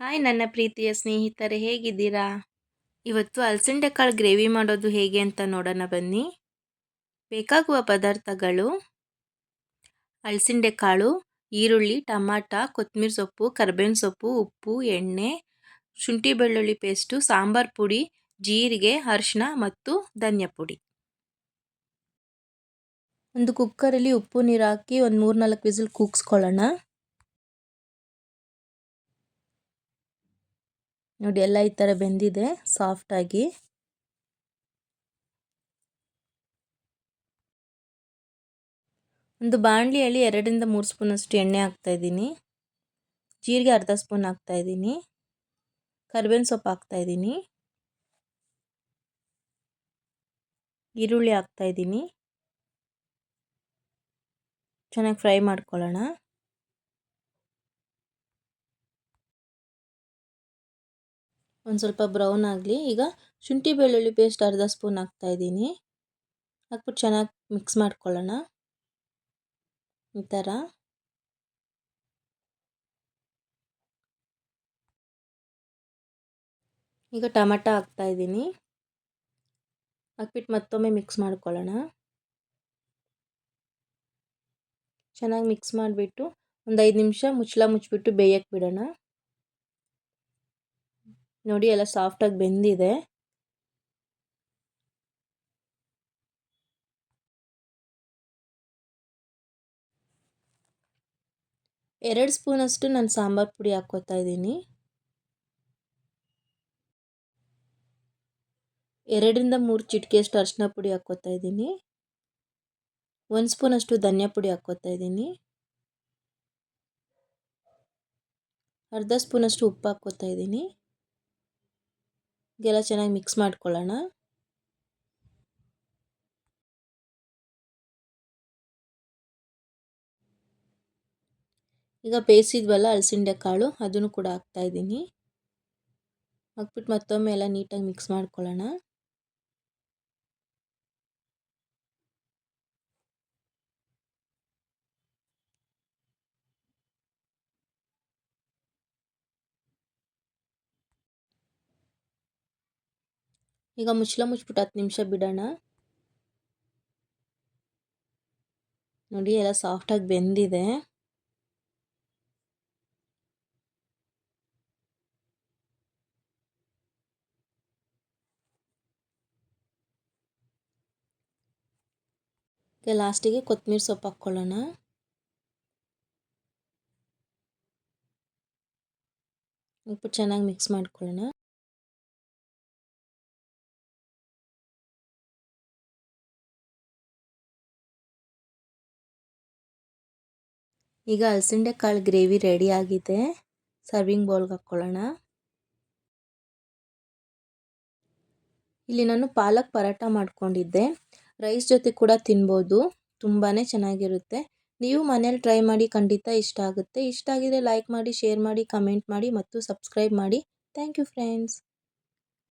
Hi ನನ್ನ ಪ್ರೀತಿಯ ಸ್ನೇಹಿತರೆ, ಹೇಗಿದ್ದೀರಾ? ಇವತ್ತು ಅಲಸಂಡೆ ಕಾಳು ಗ್ರೇವಿ ಮಾಡೋದು ಹೇಗೆ ಅಂತ ನೋಡೋಣ ಬನ್ನಿ. ಬೇಕಾಗುವ ಪದಾರ್ಥಗಳು ಅಲಸಂಡೆ ಕಾಳು ಈರುಳ್ಳಿ, ಟಮಾಟ ಕೊತ್ತಂಬರಿ ಸೊಪ್ಪು, ಕರ್ಬೇವಿನ ಸೊಪ್ಪು, ಉಪ್ಪು, ಎಣ್ಣೆ, ಶುಂಠಿ ಬೆಳ್ಳುಳ್ಳಿ ಪೇಸ್ಟು, ಸಾಂಬಾರು ಪುಡಿ, ಜೀರಿಗೆ ಅರಿಶಿನ ಮತ್ತು ಧನ್ಯ ಪುಡಿ. ಒಂದು ಕುಕ್ಕರಲ್ಲಿ ಉಪ್ಪು ನೀರು ಹಾಕಿ ಒಂದು ಮೂರು ನಾಲ್ಕು ವಿಸಿಲ್ ಕೂಗಿಸ್ಕೊಳ್ಳೋಣ. ನೋಡಿ ಎಲ್ಲ ಈ ಥರ ಬೆಂದಿದೆ ಸಾಫ್ಟಾಗಿ ಒಂದು ಬಾಣಲಿಯಲ್ಲಿ ಎರಡರಿಂದ ಮೂರು ಸ್ಪೂನಷ್ಟು ಎಣ್ಣೆ ಹಾಕ್ತಾಯಿದ್ದೀನಿ ಜೀರಿಗೆ ಅರ್ಧ ಸ್ಪೂನ್ ಹಾಕ್ತಾಯಿದ್ದೀನಿ ಕರಿಬೇವಿನ ಸೊಪ್ಪು ಹಾಕ್ತಾಯಿದ್ದೀನಿ ಈರುಳ್ಳಿ ಹಾಕ್ತಾಯಿದ್ದೀನಿ ಚೆನ್ನಾಗಿ ಫ್ರೈ ಮಾಡ್ಕೊಳ್ಳೋಣ. ಒಂದು ಸ್ವಲ್ಪ ಬ್ರೌನ್ ಆಗಲಿ. ಈಗ ಶುಂಠಿ ಬೆಳ್ಳುಳ್ಳಿ ಪೇಸ್ಟ್ ಅರ್ಧ ಸ್ಪೂನ್ ಹಾಕ್ತಾಯಿದ್ದೀನಿ ಹಾಕ್ಬಿಟ್ಟು ಚೆನ್ನಾಗಿ ಮಿಕ್ಸ್ ಮಾಡ್ಕೊಳ್ಳೋಣ. ಈ ಥರ ಈಗ ಟಮಟ ಹಾಕ್ತಾಯಿದ್ದೀನಿ ಹಾಕ್ಬಿಟ್ಟು ಮತ್ತೊಮ್ಮೆ ಮಿಕ್ಸ್ ಮಾಡ್ಕೊಳ್ಳೋಣ. ಚೆನ್ನಾಗಿ ಮಿಕ್ಸ್ ಮಾಡಿಬಿಟ್ಟು ಒಂದು ಐದು ನಿಮಿಷ ಮುಚ್ಚಳ ಮುಚ್ಚಿಬಿಟ್ಟು ಬೇಯಕ್ಕೆ ಬಿಡೋಣ. ನೋಡಿ ಎಲ್ಲ ಸಾಫ್ಟಾಗಿ ಬೆಂದಿದೆ. ಎರಡು ಸ್ಪೂನಷ್ಟು ನಾನು ಸಾಂಬಾರು ಪುಡಿ ಹಾಕ್ಕೋತಾ ಇದ್ದೀನಿ. ಎರಡರಿಂದ ಮೂರು ಚಿಟಿಕೆಯಷ್ಟು ಅರಿಶಿನ ಪುಡಿ ಹಾಕ್ಕೋತಾ ಇದ್ದೀನಿ. ಒಂದು ಸ್ಪೂನಷ್ಟು ಧನಿಯಾ ಪುಡಿ ಹಾಕ್ಕೋತಾ ಇದ್ದೀನಿ. ಅರ್ಧ ಸ್ಪೂನಷ್ಟು ಉಪ್ಪು ಹಾಕ್ಕೋತಾ ಇದ್ದೀನಿ. ಇದೆಲ್ಲ ಚೆನ್ನಾಗಿ ಮಿಕ್ಸ್ ಮಾಡ್ಕೊಳ್ಳೋಣ. ಈಗ ಬೇಯಿಸಿದ್ವಲ್ಲ ಅಲಸಂಡೆ ಕಾಳು, ಅದನ್ನು ಕೂಡ ಹಾಕ್ತಾಯಿದ್ದೀನಿ ಹಾಕ್ಬಿಟ್ಟು ಮತ್ತೊಮ್ಮೆ ಎಲ್ಲ ನೀಟಾಗಿ ಮಿಕ್ಸ್ ಮಾಡ್ಕೊಳ್ಳೋಣ. ಈಗ ಮುಚ್ಚಲ ಮುಚ್ಚಿಬಿಟ್ಟು ಹತ್ತು ನಿಮಿಷ ಬಿಡೋಣ. ನೋಡಿ ಎಲ್ಲ ಸಾಫ್ಟಾಗಿ ಬೆಂದಿದೆ. ಲಾಸ್ಟಿಗೆ ಕೊತ್ತಂಬರಿ ಸೊಪ್ಪು ಹಾಕ್ಕೊಳ್ಳೋಣ. ಉಪ್ಪು ಚೆನ್ನಾಗಿ ಮಿಕ್ಸ್ ಮಾಡ್ಕೊಳ್ಳೋಣ. ಈಗ ಹಲಸಿಂಡೆ ಕಾಳು ಗ್ರೇವಿ ರೆಡಿ ಆಗಿದೆ. ಸರ್ವಿಂಗ್ ಬೌಲ್ಗೆ ಹಾಕ್ಕೊಳ್ಳೋಣ. ಇಲ್ಲಿ ನಾನು ಪಾಲಕ್ ಪರಾಟ ಮಾಡ್ಕೊಂಡಿದ್ದೆ. ರೈಸ್ ಜೊತೆ ಕೂಡ ತಿನ್ಬೋದು. ತುಂಬಾ ಚೆನ್ನಾಗಿರುತ್ತೆ. ನೀವು ಮನೇಲಿ ಟ್ರೈ ಮಾಡಿ ಖಂಡಿತ ಇಷ್ಟ ಆಗುತ್ತೆ. ಇಷ್ಟ ಆಗಿದ್ರೆ ಲೈಕ್ ಮಾಡಿ, ಶೇರ್ ಮಾಡಿ, ಕಮೆಂಟ್ ಮಾಡಿ ಮತ್ತು ಸಬ್ಸ್ಕ್ರೈಬ್ ಮಾಡಿ. Thank you friends.